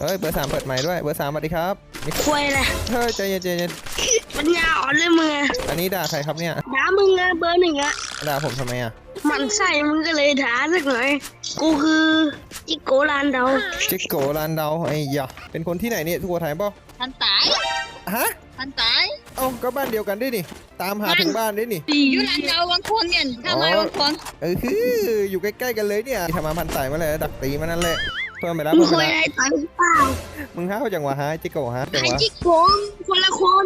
เอ้ยเบอร์สามเปิดใหม่ด้วยเบอร์สามสวัสดีครับนี่ควยแหละเฮ้ยใจเย็นใจเย็นปัญญาอ่อนเลยมึงอะอันนี้ด่าใครครับเนี่ยด่ามึงอะเบอร์หนึ่งอะด่าผมทำไมอะหมันใส่มึงก็เลยด่าสักหน่อยกูคือจิโกลานเดาจิกโกลานเดาไอ้ยะเป็นคนที่ไหนเนี่ยทุกคนไทยเปล่าทันตายฮะทันตายเอ้าก็บ้านเดียวกันด้วยนี่ตามหาถึงบ้านด้วยนี่อยู่ร้านเราวังคนเนี่ยทำไมวังคนเออคืออยู่ใกล้ๆกันเลยเนี่ยทำมาพันสายมาเลยดักตีมานั่นแหละ เพิ่มไปแล้วมึงเพิ่มเคไปยแล้วได้ตังค์เปล่ามึงห้าวจังวะฮะจิกโกฮะจังไอ้วะจิโกคนละคน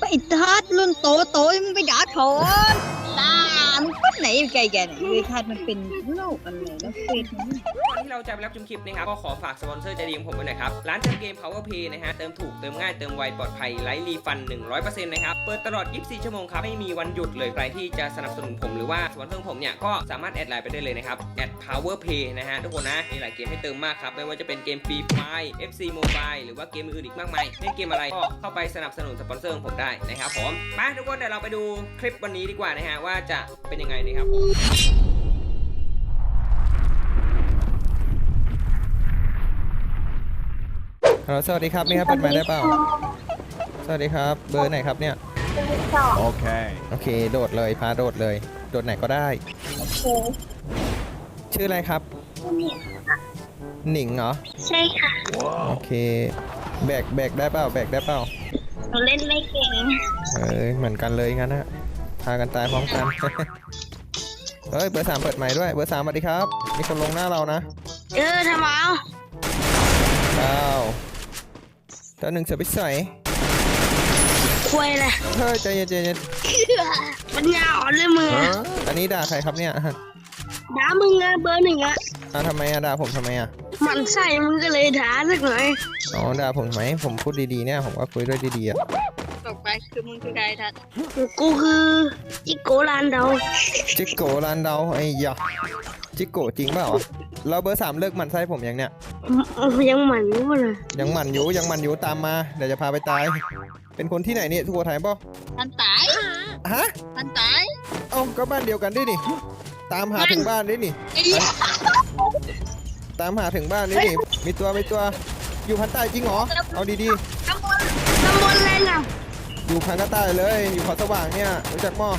ไปทัดรุ่นโตโตมึงไปด่าเขาตามึงคน ไหนไกลแกเนี่ยไอ้ทัดมันเป็นโรคอะไรแล้วเฟซมัน ก่อนที่เราจะไปรับชมคลิปนะครับก็ขอฝากสปอนเซอร์ใจดีของผมไว้หน่อยครับ ร้านเติมเกม Power Pay นะฮะ เติมถูก เติมง่าย เติมไว ปลอดภัยไร้รีฟัน 100%นะครับ เปิดตลอด 24 ชั่วโมงครับ ไม่มีวันหยุดเลย ใครที่จะสนับสนุนผมหรือว่าสปอนเซอร์ผมเนี่ย ก็สามารถแอดไลน์ไปได้เลยนะครับ แอด Power Pay นะฮะ ทุกคนนะ มีหลายเกมให้เติมมากครับ ไม่ว่าจะเป็นเกม Free Fire FC Mobile หรือว่าเกมอื่นอีกมากมายเล่นเกมอะไรก็เข้าไปสนับสนุนสปอนเซอร์ของผมได้นะครับผมไปทุกคนเดี๋ยวเราไปดูคลิปวันนี้ดีกว่านะฮะว่าจะเป็นยังไงนะครับผมฮัลโหลสวัสดีครับนี่ครับเปิดไมค์ได้เปล่า สวัสดีครับ เบอร์ไหนครับเนี่ย Okay. โอเค โดดเลย พาโดดเลย โดดไหนก็ได้ชื่ออะไรครับหนิงเหรอ ใช่ค่ะโอเค แบกแบกได้เปล่า แบกได้เปล่า หนูเล่นไม่เก่ง เอ้ยเหมือนกันเลยงั้นนะพากันตายพร้อมกัน เฮ้ยเบอร์สามเปิดใหม่ด้วยเบอร์สามสวัสดีครับ มีคนลงหน้าเรานะเออทำไมเอาเก้าตัวหนึ่งเสือไปใส่ควยแหละเฮ้ยใจเย็นใจเย็นปัญญาอ่อนเลยมึงอะอันนี้ด่าใครครับเนี่ยด่ามึงอะเบอร์หนึ่งอะอะทำไมอะด่าผมทำไมอะหมันใส่มึงก็เลยด่าสักหน่อยอ๋อด่าผมทำไมผมพูดดีๆเนี่ยผมก็คุยด้วยดีๆอะตกไป คือมึงคือใครทัดกูคือจิโกลานเดาจิกโกลานเดาไอ้ยะจิกโกจริงเปล่าอะเราเบอร์สามเลิกหมันไส้ผมยังเนี่ย ยังหมันอยู่เลยยังหมันอยู่ยังหมันอยู่ตามมาเดี๋ยวจะพาไปตาย เป็นคนที่ไหนเนี่ยทุกคนไทยเปล่าทันตายฮะทันตายเอ้าก็บ้านเดียวกันด้วยนี่ตามหาถึงบ้านด้วยนี่ไอ้ตามหาถึงบ้านด้วยนี่มีตัวมีตัว อยู่พันใต้จริงเหรอ เอาดีตำบลตำบลอะไรล่ะๆ อยู่พันกใต้เลยอยู่เขาสว่างเนี่ยรู้จักหม้อ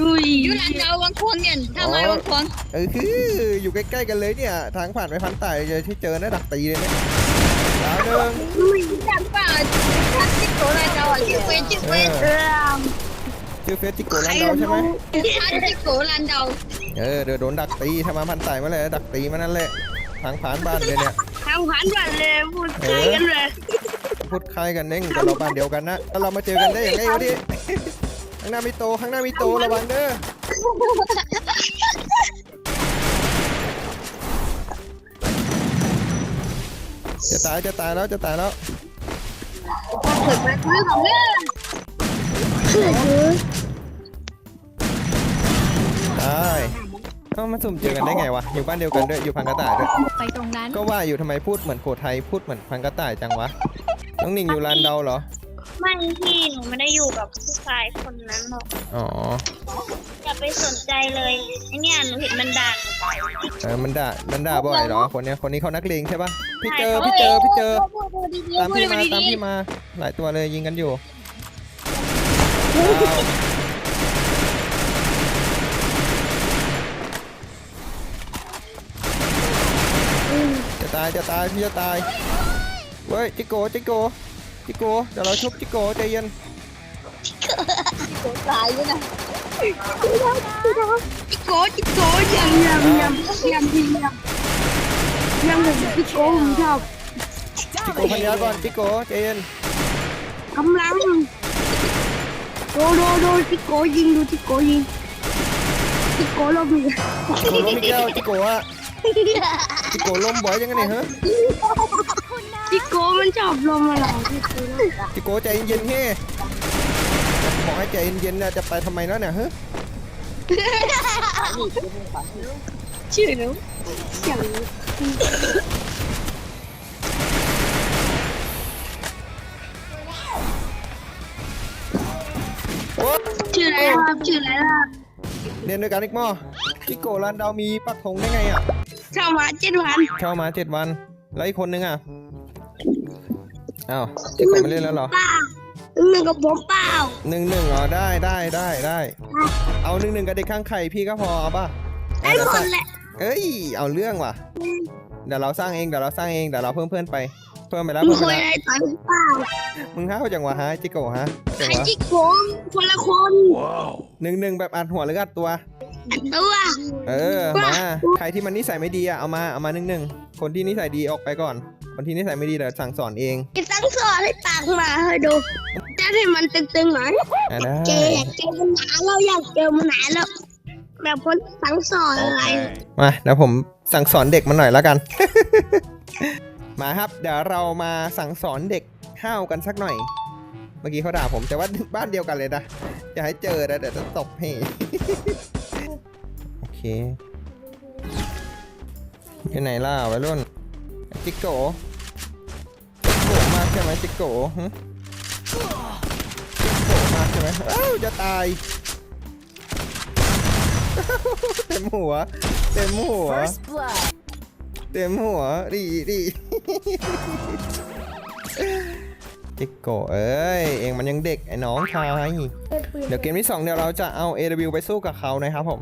อุ้ยอยู่ร้านเราวังคนเนี่ยทำไมวังคนเออคืออยู่ใกล้ๆกันเลยเนี่ย ทางผ่านไปพันใต้จะที่เจอนะดักตีเลยเนี่ยดาวหนึ่งจำป่ะทัดที่โกร้านเราอะชื่อเฟซชื่อเฟเอซอเออชื่อเฟสติโกลันดาวใช่ไหมทัดที่โกร้านเราเออเดี๋ยวโดนดักตีทำมาพันใต้มาเลยดักตีมานั่นแหละทางผ่านบ้านเลยเนี่ยทางผ่านบ้านเลยพูดใกล้กันเลย พูดคล้ายกันเน่งแต่เราบ้านเดียวกันนะแล้วเรามาเจอกันได้ยังไงวะดิข้างหน้ามีโตข้างหน้ามีโตระวังเด้อจะตายจะตายแล้วจะตายแล้วถึงมาซื้อของเนี่ยตายเอ้ามาสุ่มเจอกันได้ไงวะอยู่บ้านเดียวกันด้วยอยู่พังกระต่ายด้วยไปตรงนั้นก็ว่าอยู่ทำไมพูดเหมือนโขไทยพูดเหมือนพังกระต่ายจังวะ น้องหนิงอยู่ลานเดาเหรอ ไม่พี่หนูไม่ได้อยู่กับผู้ชายคนนั้นหรอกอ๋ออย่าไปสนใจเลยไอเนี่ยหนูเห็นมันด่าหนูไปเออมันด่ามันด่าบ่อยเหรอ คนเนี้ยคนนี้เขานักเลงใช่ปะพี่เจอพี่เจอพี่เจอ ตามพี่มาตามพี่มา หลายตัวเลยยิงกันอยู่ดาวจะตายจะตายพี่จะตาย เว้ยจิโกจิโกจิโกเดี๋ยวเราชุบจิโกใจเย็นตายเลยนะจิโกจิโกยังยำยำยำพี่ยำยำผม พี่โกผมชอบจิโกพันยาก่อนจิโกใจเย็นกำลังโดโดโดพี่โกยิงดูพี่โกยิงพี่โกลมอีกจิโกล้มอีกแล้วจิโกอะจิโกล้มบ่อยยังไงเนี่ยฮะพี่โกมันชอบลมอะไรพี่โกจิโกใจเย็นๆเฮ้บอกให้ใจเย็นๆนะจะไปทำไมแล้วเนี่ยฮะชื่อหนูอย่างโอ้ชื่ออะไรครับชื่ออะไรล่ะเรียนด้วยกันอีกหมอจิโกรันดาวมีปักธงได้ไงอะ เข้ามาเจ็ดวัน เข้ามาเจ็ดวัน แล้วอีกคนนึงอะอ้าวจิโกะไม่เล่นแล้วเหรอเปล่าหนึ่งกับผมเปล่าหนึ่งหนึ่งอ๋อได้ได้ได้ได้เอาหนึ่งหนึ่งกับเด็กข้างไข่พี่ก็พอเอาป่ะไอ้เดี๋ยวคสร้านงแหละเอ้ย เอาเรื่องว่ะ เดี๋ยวเราสร้างเองเดี๋ยวเราสร้างเองเดี๋ยวเราเพิ่มเพื่อนไป เพิ่มไปแล้วมึงเพิ่มเคไปยแล้วอะไรต่อยเปล่ามึงห้าวจังวะฮะจิโกะฮะจังไอ้วะจิโก้คนละคน Whoa. หนึ่งหนึ่งแบบอัดหัวหรืออัดตัวตัว เออมา ใครที่มันนิสัยไม่ดีอะเอามาเอามาหนึ่งหนึ่งคนที่นิสัยดีออกไปก่อน คนที่นิสัยไม่ดีเดี๋ยวสั่งสอนเองจะตั้งสอนให้ปากหมาให้ดูจะให้มันตึงๆหน่อยอะได้เจออยากเจอมันหนาเราอยากเจอมันหนาแล้วแบบคนสั่งสอนอะไร Okay. มาเดี๋ยวผมสั่งสอนเด็กมันหน่อยแล้วกัน มาครับ เดี๋ยวเรามาสั่งสอนเด็กห้าวกันสักหน่อย เมื่อกี้เขาด่าผมแต่ว่าบ้านเดียวกันเลยนะอย่าให้เจอนะเดี๋ยวจะตบให้ โอเค อยู่ไหนล่ะวัยรุ่นจิกโกจิกโกมากใช่ไหมจิกโกหึจิกโกมากใช่ไหมอ้าวจะตายเต็มหัวเต็มหัว First blood. เต็มหัวดีดีจิกโกเอ้ยเองมันยังเด็กไอ้น้องชายเดี๋ยวเกมที่2เดี๋ยวเราจะเอา AW ไปสู้กับเขานะครับผม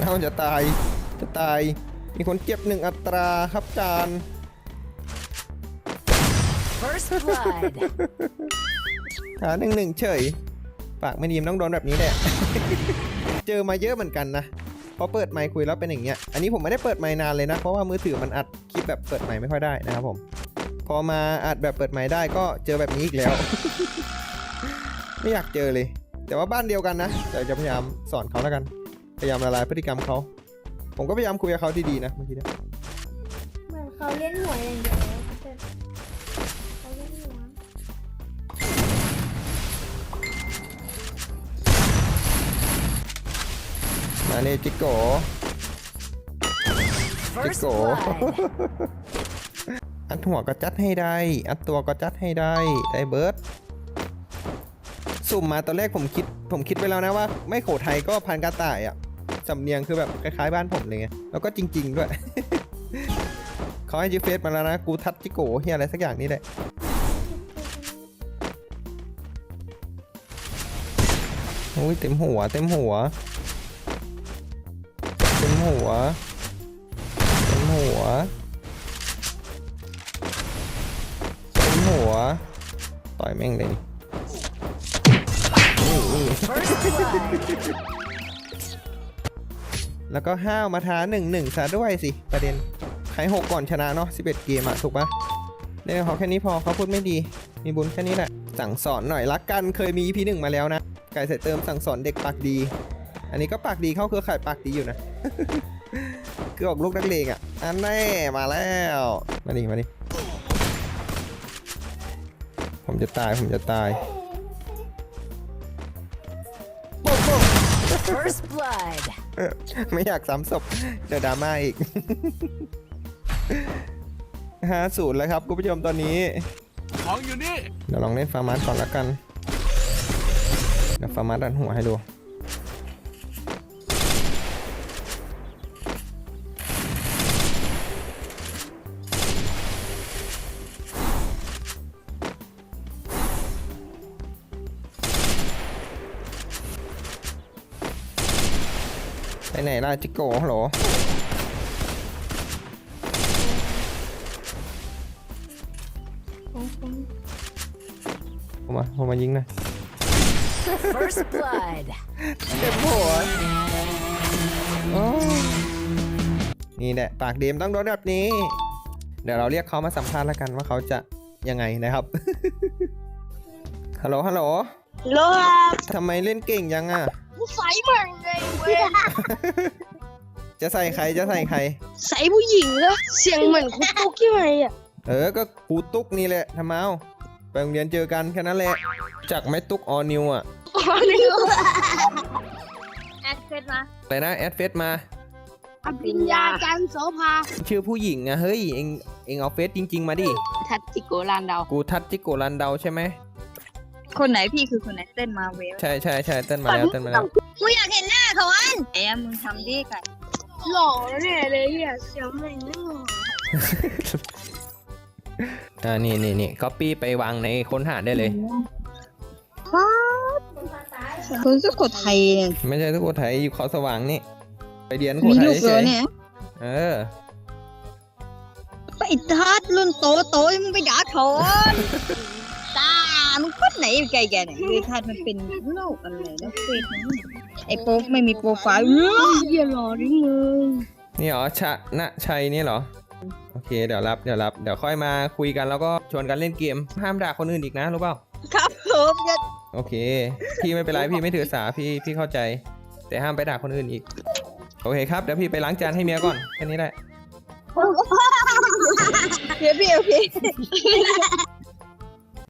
น่าจะตายจะตาย มีคนเก็บหนึ่งอัตราครับจาน First blood. หาหนึ่งหนึ่งเฉย ปากไม่ดีมนต้องโดนแบบนี้แหละ เจอมาเยอะเหมือนกันนะ พอเปิดไมค์คุยแล้วเป็นอย่างเงี้ย อันนี้ผมไม่ได้เปิดไมค์นานเลยนะ เพราะว่ามือถือมันอัดคลิปแบบเปิดไมค์ไม่ค่อยได้นะครับผม พอมาอัดแบบเปิดไมค์ได้ก็เจอแบบนี้อีกแล้ว ไม่อยากเจอเลย แต่ว่าบ้านเดียวกันนะแต่จะพยายามสอนเขาแล้วกัน พยายามละลายพฤติกรรมเขา ผมก็พยายามคุยกับเขาดีๆนะเมื่อกี้เนะเหมือนเขาเล่นหวยอย่างเดียวเลยแต่เขาเล่นหวยมาเนจิโก First Tickle. blood. อัดหัวก็จัดให้ได้ อัดตัวก็จัดให้ได้ ได้เบิร์ดสุ่มมาตอนแรกผมคิด ผมคิดไว้แล้วนะว่า ไม่โขไทยก็พันกระต่ายอะ สำเนียงคือแบบคล้ายๆบ้านผมเลยไงแล้วก็จริง ๆ ด้วย เขาให้จีเฟสมาแล้วนะ กูทัดจิโกเฮียอะไรสักอย่างนี่แหละโอ้ยเต็มหัว เต็มหัว เต็มหัว เต็มหัว เต็มหัว ต่อยแม่งเลยนี่ แล้วก็ห้าวมาท้าหนึ่งหนึ่งซะด้วยสิประเด็นใครหกก่อนชนะเนาะ11 เกมอะถูกปะเล่นกับเขาแค่นี้พอเขาพูดไม่ดี มีบุญแค่นี้แหละ สั่งสอนหน่อยรักกันเคยมี EP หนึ่งมาแล้วนะไก่ใส่เติมสั่งสอนเด็กปากดี อันนี้ก็ปากดีเข้าเครือข่ายปากดีอยู่นะคืออกลูกนักเลงอะอันแน่มาแล้วมาดิมาดิผมจะตายผมจะตาย First blood. ไม่อยากซ้ำศพเดี๋ยวดราม่าอีกห้าศูนย์แล้วครับคุณผู้ชมตอนนี้ ของอยู่นี่ เดี๋ยวลองเล่นฟาร์มาสก่อนละกัน เดี๋ยวฟาร์มาสดันหัวให้ดู ไปไหนล่ะจิโก้ฮัลโหลผมมาผมมายิงหนะ First blood. เจ็บหัวโอ้นี่แหละปากเดมต้องโดนแบบนี้ เดี๋ยวเราเรียกเขามาสัมภาษณ์แล้วกันว่าเขาจะยังไงนะครับ ฮัลโหลฮัลโหลโลครับทำไมเล่นเก่งยังอะ ใส่เหมือนเลยเว้ยจะใส่ใครจะใส่ใคร ใส่ผู้หญิงเหรอเสียงเหมือนคุณตุ๊กยังไงอะเออ ก็ครูตุ๊กนี่แหละทำไมเอาไปโรงเรียนเจอกันแค่นั้นแหละจากไม่ตุ๊กออนิวอะอ๋อนี่ก็แอดเฟซมาอะไรนะแอดเฟซมา อภิญญาจันทร์โสภาชื่อผู้หญิงอะเฮ้ยเองเองเอาเฟซจริง ๆ มาดิ ทัดจิโกลานดาวกูทัดจิโกรันเดาใช่ไหม คนไหนพี่คือคนไหนเต้นมาเวลใช่ใช่ใช่เต้นมาแล้วเต้นมาแล้วกูอยากเห็นหน้าเขาอันเอ้ยมึงทำดิไก่หล่อแล้วเนี่ยเลยอะเสียงแม่งไม่หล่ออ่านี่นี่นี่ก็ปี้ไปวางในค้นหาได้เลยคนสุโขทัยเนี่ยไม่ใช่ทุกคนไทยอยู่เขาสว่างนี่ ไปเรียนโขมีทัลูยกเฉเลยยเนี่ยเออไปทัดรุ่นโตโตมึงไปด่าเขาตา มึงคนไหนไกลแกเนี่ยคือทัดมันเป็นโรคอะไรแล้วเฟซมันไอ้โป๊กไม่มีโปรไฟล์เหี้ยหล่อดิมึงนี่เหรอชะนะชัยนี่เหรอ โอเค เดี๋ยวรับเดี๋ยวรับ เดี๋ยวค่อยมาคุยกันแล้วก็ชวนกันเล่นเกม ห้ามด่าคนอื่นอีกนะรู้เปล่า ครับผมจะโอเค พี่ไม่เป็นไรพี่ไม่ถือสาพี่พี่เข้าใจ แต่ห้ามไปด่าคนอื่นอีก โอเคครับเดี๋ยวพี่ไปล้างจานให้เมียก่อนแค่นี้แหละ เดี๋ยวพี่โอเค